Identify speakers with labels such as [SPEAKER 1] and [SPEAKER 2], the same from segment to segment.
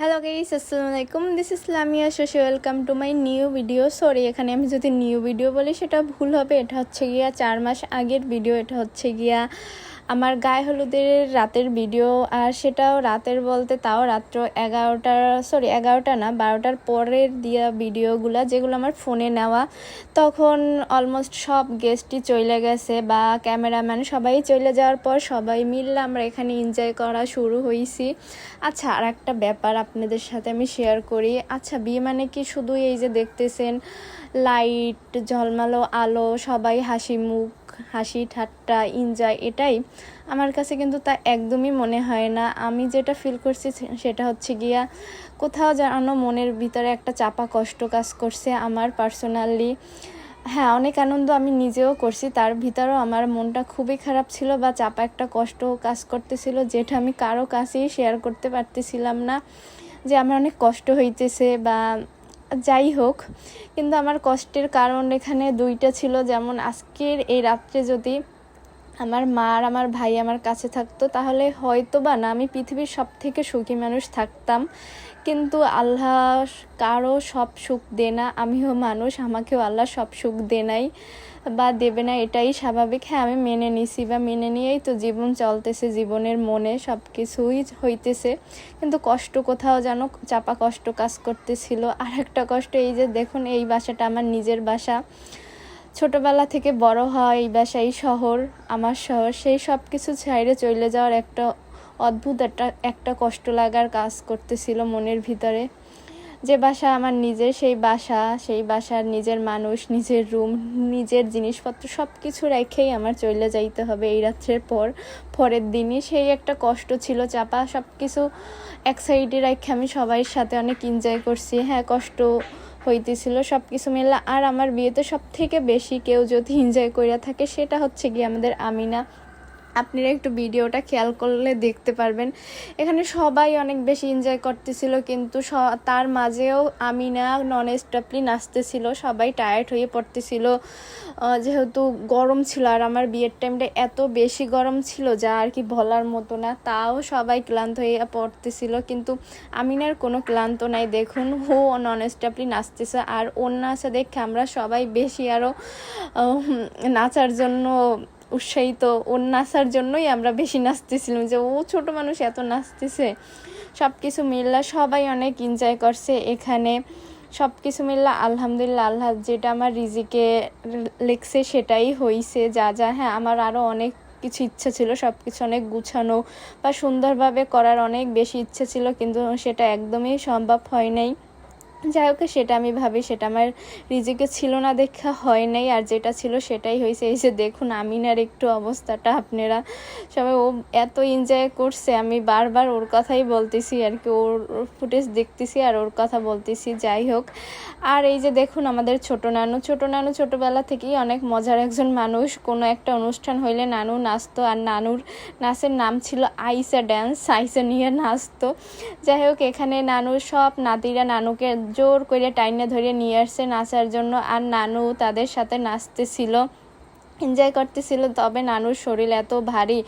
[SPEAKER 1] Hello guys আসসালামু আলাইকুম this is Lamia welcome to my new video sorry এখানে আমি যদি নিউ ভিডিও বলি, সেটা ভুল হবে। এটা হচ্ছে গিয়া চার মাস আগের ভিডিও এটা হচ্ছে গিয়া আমার গায়ে হলুদের রাতের ভিডিও আর সেটাও রাতের বলতে তাও রাত্র এগারোটার সরি এগারোটা না, বারোটার পরের দিয়া ভিডিওগুলা যেগুলো আমার ফোনে নেওয়া, তখন অলমোস্ট সব গেস্টই চলে গেছে বা ক্যামেরাম্যান সবাই চলে যাওয়ার পর সবাই মিললে আমরা এখানে এনজয় করা শুরু হয়েছি আচ্ছা আর একটা ব্যাপার আপনাদের সাথে আমি শেয়ার করি। আচ্ছা বিয়ে মানে কি শুধু এই যে দেখতেছেন লাইট ঝলমালো আলো, সবাই হাসি মুখ হাসি, ঠাট্টা এনজয় এটাই আমার কাছে কিন্তু তা একদমই মনে হয় না। আমি যেটা ফিল করছি সেটা হচ্ছে গিয়া কোথাও যেন মনের ভিতরে একটা চাপা কষ্ট কাজ করছে আমার পার্সোনালি হ্যাঁ অনেক আনন্দ আমি নিজেও করছি, তার ভিতরেও আমার মনটা খুবই খারাপ ছিল বা চাপা একটা কষ্ট কাজ করতেছিল, যেটা আমি কারও কাছেই শেয়ার করতে পারতেছিলাম না। যে আমার অনেক কষ্ট হইতেছে বা যাই হোক, কিন্তু আমার কষ্টের কারণ এখানে দুইটা ছিল। যেমন আজকের এই রাত্রে যদি আমার মা আর আমার ভাই আমার কাছে থাকতো, তাহলে হয়তো বা না আমি পৃথিবীর সব থেকে সুখী মানুষ থাকতাম। কিন্তু আল্লাহ কারও সব সুখ দে না, আমিও মানুষ, আমাকেও আল্লাহ সব সুখ দে নাই বা দেবে না, এটাই স্বাভাবিক। হ্যাঁ আমি মেনে নিছি বা মেনে নিয়েই তো জীবন চলতেছে, জীবনের মনে সব কিছুই হইতেছে। কিন্তু কষ্ট কোথাও যেন চাপা কষ্ট কাজ করতেছিল। আর একটা কষ্ট এই যে দেখুন, এই বাসাটা আমার নিজের বাসা। ছোটবেলা থেকে বড় হয় এই বাসা, এই শহর, আমার শহর, সেই সব কিছু ছাইড়ে চলে যাওয়ার একটা অদ্ভুত একটা একটা কষ্ট লাগার কাজ করতেছিল মনের ভিতরে। যে বাসা আমার নিজের, সেই বাসা, সেই বাসার নিজের মানুষ, নিজের রুম নিজের জিনিসপত্র সব কিছু রেখেই আমার চলে যাইতে হবে এই রাত্রের পর, পরের দিনই। সেই একটা কষ্ট ছিল, চাপা সব কিছু এক সাইডে রেখে আমি সবাই সাথে অনেক এনজয় করছি। হ্যাঁ কষ্ট হইতেছিল সব কিছু মিলে। আর আমার বিয়েতে সব থেকে বেশি কেউ যদি এনজয় করিয়া থাকে, সেটা হচ্ছে গিয়ে আমাদের আমিনা। আপনারা একটু ভিডিওটা খেয়াল করলে দেখতে পারবেন। এখানে সবাই অনেক বেশি এনজয় করতেছিল, কিন্তু তার মাঝেও আমি না নন স্টপলি নাচতেছিল, সবাই টায়ার্ড হয়ে পড়তেছিল। যেহেতু গরম ছিল আর আমার বিয়ের টাইমটা এত বেশি গরম ছিল যা আর কি বলার মতো না, তাও সবাই ক্লান্ত হয়ে পড়তেছিল, কিন্তু আমিনার কোনো ক্লান্ত নাই। দেখুন হো নন স্টপলি নাচতেছে আর ওর নাচা দেখে আমরা সবাই বেশি আরও নাচার জন্য উৎসাহিত ওর নাচার জন্যই আমরা বেশি নাচতেছিলাম যে, ও ছোট মানুষ এত নাচতেছে। সব কিছু মিল্লা সবাই অনেক এনজয় করছে এখানে। সব কিছু মিল্লা আলহামদুলিল্লাহ আল্লাহ যেটা আমার রিজিকে লেখছে সেটাই হইছে। যা যা হ্যাঁ আমার আরও অনেক কিছু ইচ্ছা ছিল সব কিছু অনেক গুছানো বা সুন্দরভাবে করার অনেক বেশি ইচ্ছে ছিল, কিন্তু সেটা একদমই সম্ভব হয় নাই। যাই হোক, সেটা আমি ভাবি, সেটা আমার রিজিকে ছিল না দেখা হয় নাই, আর যেটা ছিল সেটাই হয়েছে। এই যে দেখুন, আমিনার একটু অবস্থাটা, আপনারা সবাই, ও এত এনজয় করছে, আমি বারবার ওর কথাই বলতেছি, আর কি, ওর ফুটেজ দেখতেছি আর ওর কথা বলতেছি, যাই হোক। আর এই যে দেখুন, আমাদের ছোট নানু ছোট নানু ছোটোবেলা থেকেই অনেক মজার একজন মানুষ। কোনো একটা অনুষ্ঠান হইলে নানু নাচতো, আর নানুর নাচের নাম ছিল আইসা ড্যান্স, আইসা নিয়ে নাচতো। যাই হোক, এখানে নানুর সব নাতিরা নানুকে জোর করে টাইনে ধরে নিয়ে আসছে নাচার জন্য। আর নানু তাদের সাথে নাচতেছিল। এনজয় করতেছিল, তবে নানুর শরীর এত ভারী।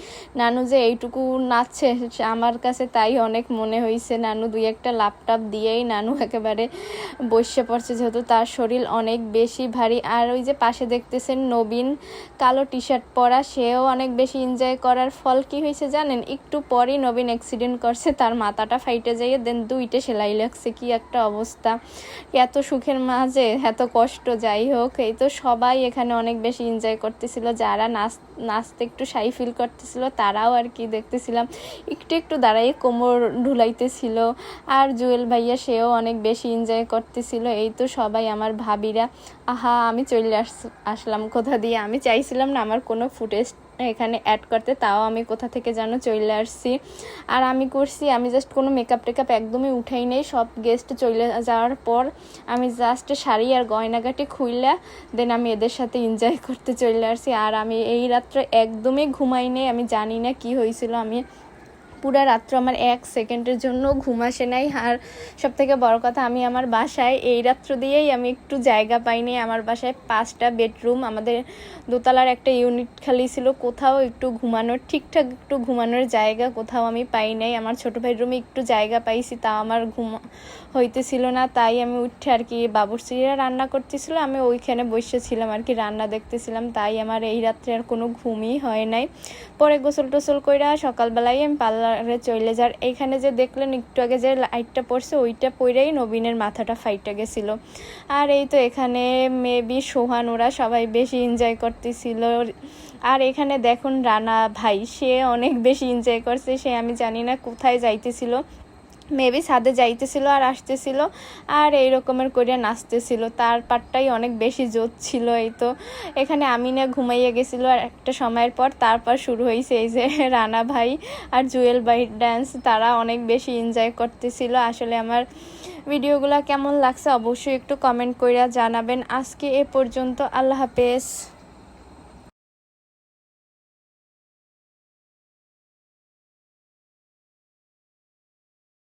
[SPEAKER 1] নানু যে এইটুকু নাচছে আমার কাছে তাই অনেক মনে হয়েছে নানু দুই একটা ল্যাপটপ দিয়েই নানু একেবারে বসে পড়ছে, যেহেতু তার শরীর অনেক বেশি ভারী। আর ওই যে পাশে দেখতেছেন নবীন, কালো টি শার্ট পরা, সেও অনেক বেশি এনজয় করার ফল কি হয়েছে জানেন? একটু পরই নবীন অ্যাক্সিডেন্ট করছে, তার মাথাটা ফাইটে যাইয়ে দেন দুইটে সেলাই লাগছে। কি একটা অবস্থা। এত সুখের মাঝে, এত কষ্ট, যাই হোক, এই তো সবাই এখানে অনেক বেশি এনজয় করতে করতেছিল যারা নাচ, নাচতে একটু সাই ফিল করতেছিল, তারাও আর কি দেখতেছিলাম। একটু একটু দাঁড়াইয়ে কোমর ঢুলাইতেছিল, আর জুয়েল ভাইয়া সেও অনেক বেশি এনজয় করতেছিল। এই তো সবাই আমার ভাবিরা, আহা, আমি চলে আস, আসলাম, কোথা দিয়ে? আমি চাইছিলাম না আমার কোনো ফুটেজ এখানে অ্যাড করতে, তাও আমি কোথা থেকে যেন চলে আসছি। আর আমি করছি, আমি জাস্ট কোনো মেকআপ টেকআপ একদমই উঠাই নেই, সব গেস্ট চলে যাওয়ার পর আমি জাস্ট শাড়ি আর গয়নাগাটি খুইলা দেন আমি এদের সাথে এনজয় করতে চলে আসছি। আর আমি এই রাত্রে একদমই ঘুমাই নেই, আমি জানি না কি হয়েছিল আমি পুরা রাত্র আমার এক সেকেন্ডের জন্য ঘুম আসে নাই। আর সব থেকে বড় কথা, আমি আমার বাসায় এই রাত্র দিয়েই আমি একটু জায়গা পাইনি। আমার বাসায় পাঁচটা বেডরুম, আমাদের দোতলার একটা ইউনিট খালি ছিল, কোথাও একটু ঘুমানোর, ঠিকঠাক একটু ঘুমানোর জায়গা কোথাও আমি পাই নাই। আমার ছোটো ভাইয়ের রুমে একটু জায়গা পাইছি তা আমার ঘুম হইতেছিল না। তাই আমি উঠে আর কি বাবুর্চিরা রান্না করতেছিল, আমি ওইখানে বসেছিলাম আর কি রান্না দেখতেছিলাম। তাই আমার এই রাত্রে আর কোনো ঘুমই হয় নাই। পরে গোসল টোসল কইরা সকালবেলায় আমি পার্লারে চলে যার, এইখানে যে দেখলেন একটু আগে যে লাইটটা পড়ছে, ওইটা পড়েই নবীনের মাথাটা ফাইটা গেছিল। আর এই তো এখানে মেবি সোহান, ওরা সবাই বেশি এনজয় করতেছিল। আর এখানে দেখুন রানা ভাই, সে অনেক বেশি এনজয় করছে, সে আমি জানি না কোথায় যাইতেছিল। মেবি ছাদে যাইতেছিল আর আসতেছিল, আর এই রকমের করে নাচতেছিল। তার পাটটাই অনেক বেশি জোর ছিল এই তো। এখানে আমি না ঘুমাইয়ে গেছিল আর একটা সময়ের পর তারপর শুরু হয়েছে এই যে রানা ভাই আর জুয়েল ভাই ড্যান্স তারা অনেক বেশি এনজয় করতেছিল। আসলে আমার ভিডিওগুলো কেমন লাগছে অবশ্যই একটু কমেন্ট কইরা জানাবেন। আজকে এ পর্যন্ত, আল্লাহ হাফেজ।